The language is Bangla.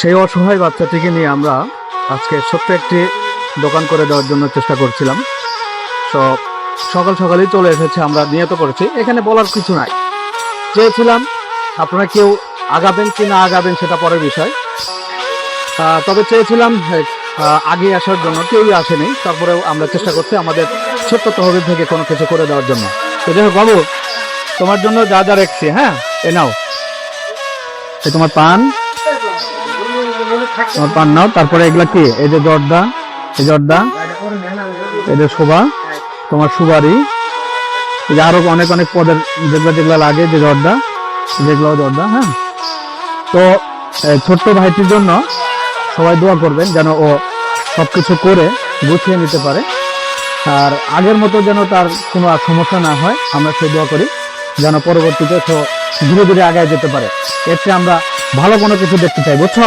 সেই অসহায় বাচ্চাটিকে নিয়ে আমরা আজকে ছোট্ট একটি দোকান করে দেওয়ার জন্য চেষ্টা করছিলাম। সব সকাল সকালেই চলে এসেছে, আমরা নিয়ত করেছি। এখানে বলার কিছু নাই। চেয়েছিলাম, আপনারা কেউ আগাবেন কি না আগাবেন সেটা পরের বিষয়। তবে চেয়েছিলাম আগে আসার জন্য। কেউই আসেনি। তারপরেও আমরা চেষ্টা করছি আমাদের ছোট্ট তহবিল থেকে কোনো কিছু করে দেওয়ার জন্য। তো যাই হোক বাবু, তোমার জন্য যা যা রেখেছি হ্যাঁ? এ নাও। তোমার পান। তোমার পান নাও তারপরে এগুলা কি? এই যে জর্দা, এই জর্দা, এই যে শোভা, তোমার সুবারি। এই যে আরও অনেক অনেক পদের যেগুলো যেগুলো লাগে, যে জর্দা যেগুলো জর্দা হ্যাঁ? তো ছোট্ট ভাইটির জন্য সবাই দোয়া করবেন যেন ও সবকিছু করে গুছিয়ে নিতে পারে। আর আগের মতো যেন তার কোনো সমস্যা না হয়, আমরা সেই দোয়া করি যেন পরবর্তীতে সে ধীরে ধীরে আগায় যেতে পারে। চেয়ে আমরা ভালো কোনো কিছু দেখতে চাই বুঝছ?